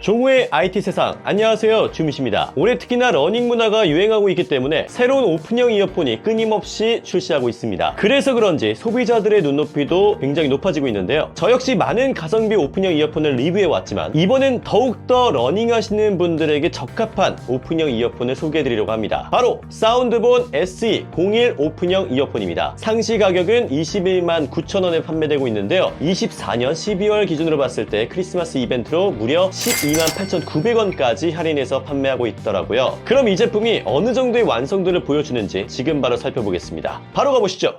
종우의 IT 세상. 안녕하세요. 주미씨입니다. 올해 특히나 러닝 문화가 유행하고 있기 때문에 새로운 오픈형 이어폰이 끊임없이 출시하고 있습니다. 그래서 그런지 소비자들의 눈높이도 굉장히 높아지고 있는데요. 저 역시 많은 가성비 오픈형 이어폰을 리뷰해 왔지만 이번엔 더욱더 러닝 하시는 분들에게 적합한 오픈형 이어폰을 소개해 드리려고 합니다. 바로 사운드본 SE01 오픈형 이어폰입니다. 상시 가격은 21만 9천원에 판매되고 있는데요. 24년 12월 기준으로 봤을 때 크리스마스 이벤트로 무려 12만 8,900원까지 할인해서 판매하고 있더라고요. 그럼 이 제품이 어느 정도의 완성도를 보여주는지 지금 바로 살펴보겠습니다. 바로 가보시죠.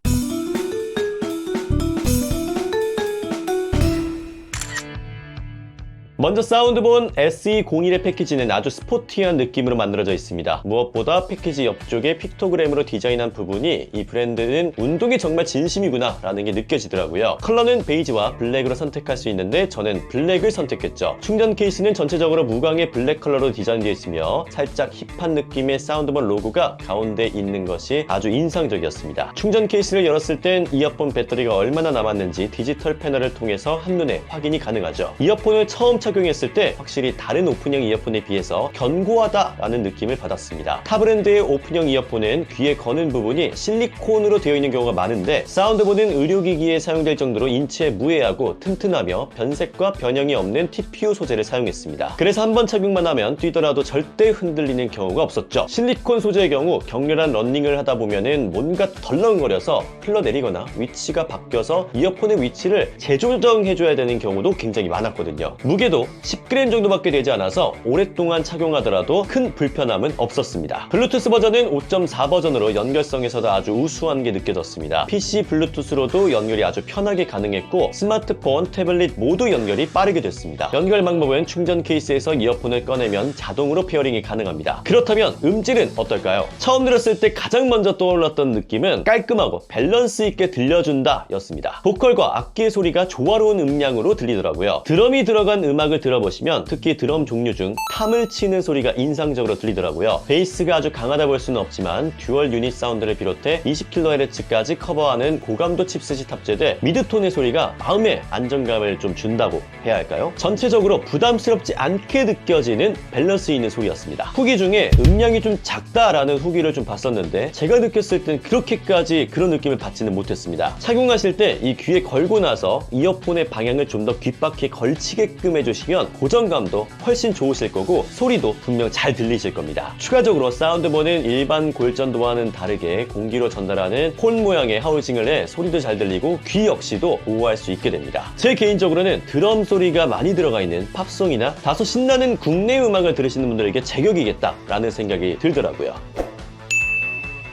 먼저 사운드본 SE01의 패키지는 아주 스포티한 느낌으로 만들어져 있습니다. 무엇보다 패키지 옆쪽에 픽토그램으로 디자인한 부분이 이 브랜드는 운동에 정말 진심이구나 라는 게 느껴지더라고요. 컬러는 베이지와 블랙으로 선택할 수 있는데 저는 블랙을 선택했죠. 충전 케이스는 전체적으로 무광의 블랙 컬러로 디자인되어 있으며 살짝 힙한 느낌의 사운드본 로고가 가운데 있는 것이 아주 인상적이었습니다. 충전 케이스를 열었을 땐 이어폰 배터리가 얼마나 남았는지 디지털 패널을 통해서 한눈에 확인이 가능하죠. 이어폰을 처음 착 용했을 때 확실히 다른 오픈형 이어폰에 비해서 견고하다라는 느낌을 받았습니다. 타 브랜드의 오픈형 이어폰은 귀에 거는 부분이 실리콘으로 되어 있는 경우가 많은데 사운드본은 의료기기에 사용될 정도로 인체에 무해하고 튼튼하며 변색과 변형이 없는 TPU 소재를 사용했습니다. 그래서 한 번 착용만 하면 뛰더라도 절대 흔들리는 경우가 없었죠. 실리콘 소재의 경우 격렬한 런닝을 하다 보면은 뭔가 덜렁거려서 흘러내리거나 위치가 바뀌어서 이어폰의 위치를 재조정해줘야 되는 경우도 굉장히 많았거든요. 무게도 10g 정도밖에 되지 않아서 오랫동안 착용하더라도 큰 불편함은 없었습니다. 블루투스 버전은 5.4 버전으로 연결성에서도 아주 우수한 게 느껴졌습니다. PC 블루투스로도 연결이 아주 편하게 가능했고 스마트폰, 태블릿 모두 연결이 빠르게 됐습니다. 연결 방법은 충전 케이스에서 이어폰을 꺼내면 자동으로 페어링이 가능합니다. 그렇다면 음질은 어떨까요? 처음 들었을 때 가장 먼저 떠올랐던 느낌은 깔끔하고 밸런스 있게 들려준다 였습니다. 보컬과 악기의 소리가 조화로운 음량으로 들리더라고요. 드럼이 들어간 음악 을 들어보시면 특히 드럼 종류 중 탐을 치는 소리가 인상적으로 들리더라고요. 베이스가 아주 강하다 볼 수는 없지만 듀얼 유닛 사운드를 비롯해 20kHz까지 커버하는 고감도 칩셋이 탑재돼 미드톤의 소리가 마음의 안정감을 좀 준다고 해야 할까요? 전체적으로 부담스럽지 않게 느껴지는 밸런스 있는 소리였습니다. 후기 중에 음량이 좀 작다라는 후기를 좀 봤었는데 제가 느꼈을 땐 그렇게까지 그런 느낌을 받지는 못했습니다. 착용하실 때 이 귀에 걸고 나서 이어폰의 방향을 좀 더 귓바퀴에 걸치게끔 해주시 면 고정감도 훨씬 좋으실 거고 소리도 분명 잘 들리실 겁니다. 추가적으로 사운드본은 일반 골전도와는 다르게 공기로 전달하는 콘 모양의 하우징을 해 소리도 잘 들리고 귀 역시도 보호할 수 있게 됩니다. 제 개인적으로는 드럼 소리가 많이 들어가 있는 팝송이나 다소 신나는 국내 음악을 들으시는 분들에게 제격이겠다라는 생각이 들더라고요.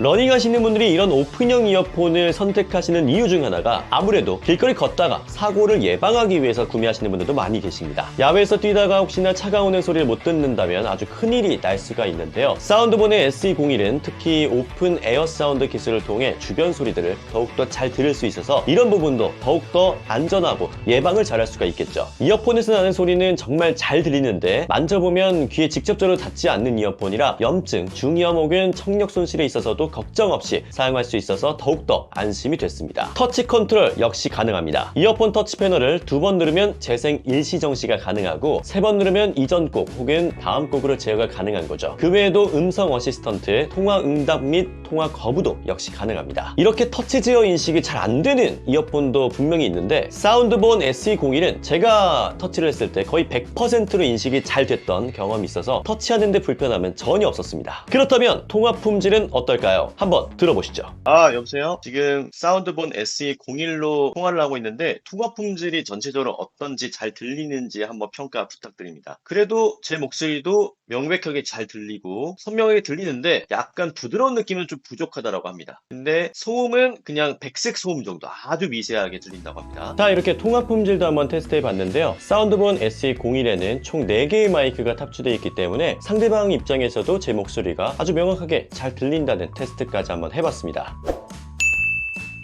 러닝 하시는 분들이 이런 오픈형 이어폰을 선택하시는 이유 중 하나가 아무래도 길거리 걷다가 사고를 예방하기 위해서 구매하시는 분들도 많이 계십니다. 야외에서 뛰다가 혹시나 차가 오는 소리를 못 듣는다면 아주 큰일이 날 수가 있는데요. 사운드본의 SE01은 특히 오픈 에어 사운드 기술을 통해 주변 소리들을 더욱더 잘 들을 수 있어서 이런 부분도 더욱더 안전하고 예방을 잘할 수가 있겠죠. 이어폰에서 나는 소리는 정말 잘 들리는데 만져보면 귀에 직접적으로 닿지 않는 이어폰이라 염증, 중이염 혹은 청력 손실에 있어서도 걱정 없이 사용할 수 있어서 더욱더 안심이 됐습니다. 터치 컨트롤 역시 가능합니다. 이어폰 터치 패널을 두 번 누르면 재생 일시 정시가 가능하고 세 번 누르면 이전 곡 혹은 다음 곡으로 제어가 가능한 거죠. 그 외에도 음성 어시스턴트, 통화 응답 및 통화 거부도 역시 가능합니다. 이렇게 터치 제어 인식이 잘 안 되는 이어폰도 분명히 있는데 사운드본 SE01은 제가 터치를 했을 때 거의 100%로 인식이 잘 됐던 경험이 있어서 터치하는데 불편함은 전혀 없었습니다. 그렇다면 통화 품질은 어떨까요? 한번 들어보시죠. 아, 여보세요? 지금 사운드본 SE01로 통화를 하고 있는데 통화 품질이 전체적으로 어떤지 잘 들리는지 한번 평가 부탁드립니다. 그래도 제 목소리도 명백하게 잘 들리고 선명하게 들리는데 약간 부드러운 느낌은 좀 부족하다고 합니다. 근데 소음은 그냥 백색 소음 정도 아주 미세하게 들린다고 합니다. 자 이렇게 통화 품질도 한번 테스트해 봤는데요 사운드본 SE01에는 총 4개의 마이크가 탑재되어 있기 때문에 상대방 입장에서도 제 목소리가 아주 명확하게 잘 들린다는 테스트까지 한번 해봤습니다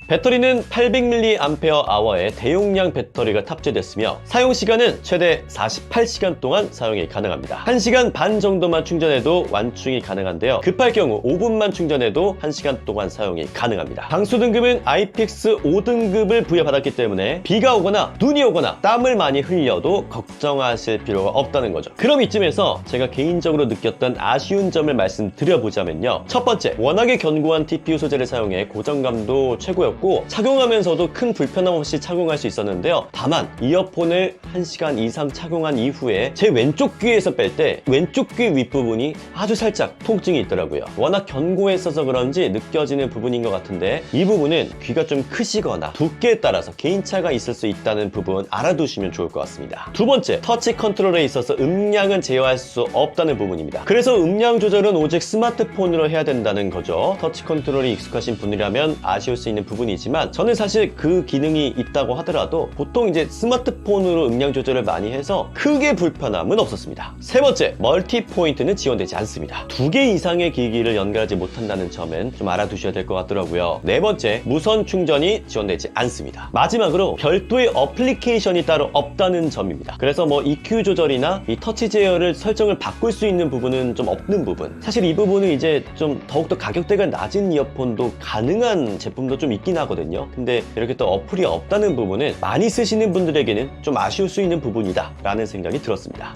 배터리는 800mAh의 대용량 배터리가 탑재됐으며 사용 시간은 최대 48시간 동안 사용이 가능합니다. 1시간 반 정도만 충전해도 완충이 가능한데요. 급할 경우 5분만 충전해도 1시간 동안 사용이 가능합니다. 방수 등급은 IPX 5등급을 부여받았기 때문에 비가 오거나 눈이 오거나 땀을 많이 흘려도 걱정하실 필요가 없다는 거죠. 그럼 이쯤에서 제가 개인적으로 느꼈던 아쉬운 점을 말씀드려보자면요. 첫 번째, 워낙에 견고한 TPU 소재를 사용해 고정감도 최고였고 착용하면서도 큰 불편함 없이 착용할 수 있었는데요. 다만 이어폰을 1시간 이상 착용한 이후에 제 왼쪽 귀에서 뺄 때 왼쪽 귀 윗부분이 아주 살짝 통증이 있더라고요. 워낙 견고했어서 그런지 느껴지는 부분인 것 같은데 이 부분은 귀가 좀 크시거나 두께에 따라서 개인차가 있을 수 있다는 부분 알아두시면 좋을 것 같습니다. 두 번째, 터치 컨트롤에 있어서 음량은 제어할 수 없다는 부분입니다. 그래서 음량 조절은 오직 스마트폰으로 해야 된다는 거죠. 터치 컨트롤이 익숙하신 분이라면 아쉬울 수 있는 부분 이지만 저는 사실 그 기능이 있다고 하더라도 보통 이제 스마트폰으로 음량 조절을 많이 해서 크게 불편함은 없었습니다. 세 번째, 멀티 포인트는 지원되지 않습니다. 두 개 이상의 기기를 연결하지 못한다는 점은 좀 알아두셔야 될 것 같더라고요. 네 번째, 무선 충전이 지원되지 않습니다. 마지막으로 별도의 어플리케이션이 따로 없다는 점입니다. 그래서 뭐 EQ 조절이나 이 터치 제어를 설정을 바꿀 수 있는 부분은 좀 없는 부분. 사실 이 부분은 이제 좀 더욱더 가격대가 낮은 이어폰도 가능한 제품도 좀 있긴 하거든요. 근데 이렇게 또 어플이 없다는 부분은 많이 쓰시는 분들에게는 좀 아쉬울 수 있는 부분이다 라는 생각이 들었습니다.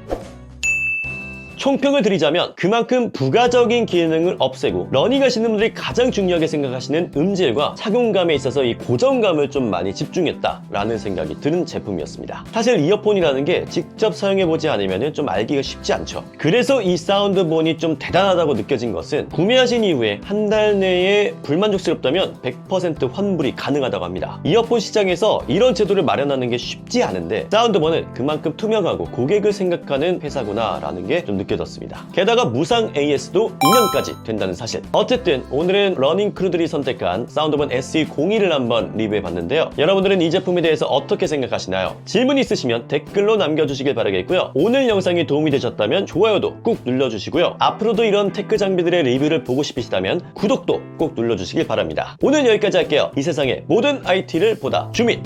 총평을 드리자면 그만큼 부가적인 기능을 없애고 러닝 하시는 분들이 가장 중요하게 생각하시는 음질과 착용감에 있어서 이 고정감을 좀 많이 집중했다라는 생각이 드는 제품이었습니다. 사실 이어폰이라는 게 직접 사용해보지 않으면 좀 알기가 쉽지 않죠. 그래서 이 사운드본이 좀 대단하다고 느껴진 것은 구매하신 이후에 한 달 내에 불만족스럽다면 100% 환불이 가능하다고 합니다. 이어폰 시장에서 이런 제도를 마련하는 게 쉽지 않은데 사운드본은 그만큼 투명하고 고객을 생각하는 회사구나라는 게 좀 느껴 졌습니다. 게다가 무상 AS도 2년까지 된다는 사실. 어쨌든 오늘은 러닝 크루들이 선택한 사운드본 SE01을 한번 리뷰해 봤는데요. 여러분들은 이 제품에 대해서 어떻게 생각하시나요? 질문 있으시면 댓글로 남겨주시길 바라겠고요. 오늘 영상이 도움이 되셨다면 좋아요도 꾹 눌러주시고요. 앞으로도 이런 테크 장비들의 리뷰를 보고 싶으시다면 구독도 꼭 눌러주시길 바랍니다. 오늘 여기까지 할게요. 이 세상의 모든 IT를 보다 주민